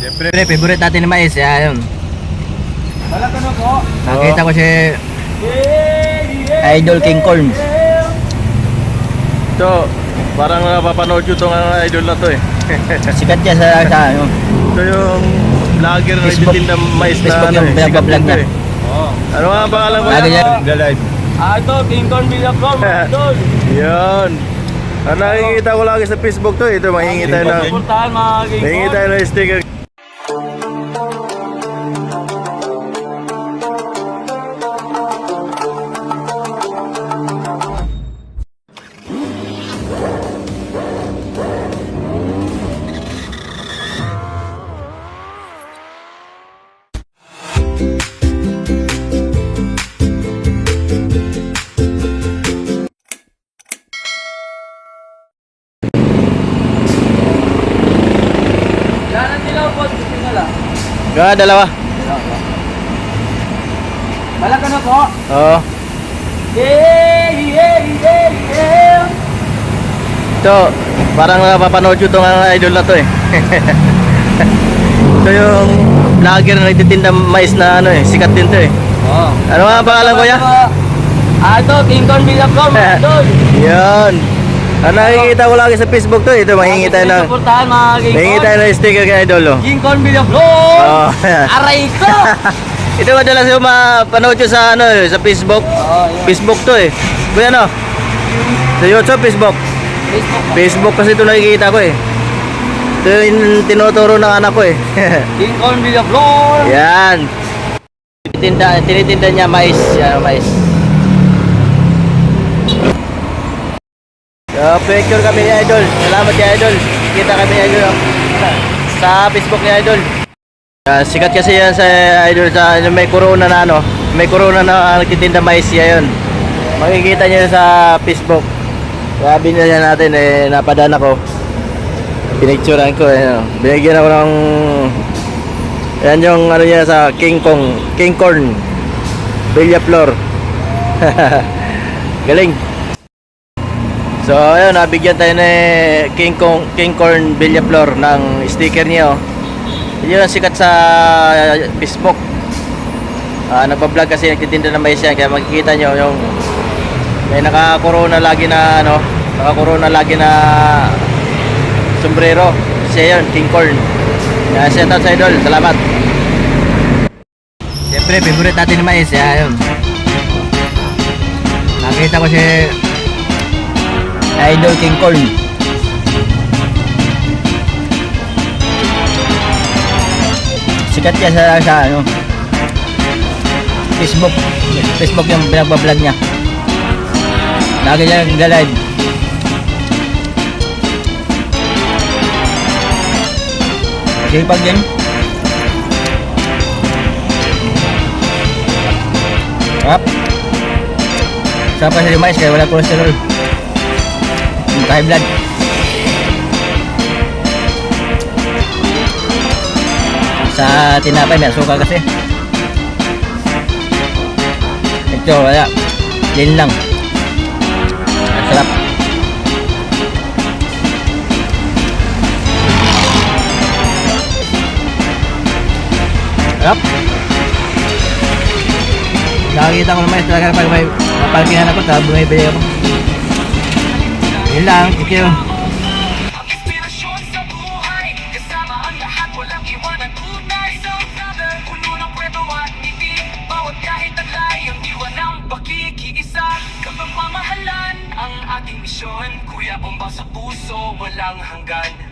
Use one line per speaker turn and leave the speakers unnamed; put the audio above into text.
Siyempre.
Pre, favorite natin ni Mais, yeah, yun.
Wala ka na po.
Nakita ko si Idol King Corn.
Ito, parang napapanood ko itong uh, idol na to eh.
Sikat niya sa, sa ano.
Ito yung vlogger na
Facebook.
nagtitinda ng mais na
Facebook
ano
yung
eh. Sikat
pinagbablog
eh.
Oo.
Ano nga ang pangalan ko
Lagi niya.
The live.
Ah, ito, King Kong Villaflor, mga idol.
Yan. Ang nakikita ko lagi sa Facebook to, ito mahingi tayo ng
mga King
mahingi
Kong.
tayo ng sticker. Ga, dalawa.
Wala ka na po.
Oo.
Yeah, yeah, yeah, yeah.
Ito, parang napapanood ko itong idol na to eh. ito yung vlogger na nagtitinda mais na ano eh, sikat din to eh.
Oo.
Ano nga ang pangalan ko ya?
Ah, ito, King Kong Villaflor, mga idol.
Yan. Ang nakikita ko lagi sa Facebook to, ito mahingi tayo ng
Suportahan mga King
mahingi tayo ng sticker kay idol oh.
King Kong Villaflor.
Oo.
Aray ko.
ito madalas yung mapanood ko sa ano eh, sa Facebook.
Oo, yun.
Facebook to eh. Kuya no? Sa YouTube, Facebook.
Facebook.
Facebook kasi ito nakikita ko eh. Ito yung tinuturo ng anak ko eh.
King Kong Villaflor.
Yan. Tinitinda, tinitinda niya mais. Yan, mais. So, picture kami ni Idol. Salamat ni Idol. Kita kami ni Idol. Sa Facebook ni Idol. Ah, sikat kasi yan sa Idol sa yung may corona na ano. May corona na nagtitinda mais siya yun. Makikita niyo sa Facebook. Kaya binili natin eh, napadaan ako. Pinicturean ko eh. ano. Binigyan ako ng yan yung ano niya sa King Kong, King Corn, Villaflor. Galing. So ayun, nabigyan tayo ni King Kong, King Corn Villaflor ng sticker niya. Oh. Yun ang sikat sa Facebook. Ah, nagpa-vlog kasi nagtitinda ng mais yan kaya makikita nyo yung may naka-corona lagi na ano, naka-corona lagi na sombrero. Siya yun, King Corn. Kaya shout out sa idol, salamat.
Siyempre, favorite natin ni Mais, yeah, yun. Nakita ko si Idol King Corn. Sikat niya sa, sa ano, Facebook. Facebook yung pinagbablog niya. Lagi niya nagla-live. Sipag din. Up. Sa pa sa mais kaya wala cholesterol. High blood. Sa tinapay may asukal kasi. Ito wala. Din lang. Sarap. Nakakita ko naman talaga pag may mapalkingan ako, tapos bumibili ako. Yun lang, thank you.
Sa sa Ang ating misyon Kuya bomba sa puso Walang hanggan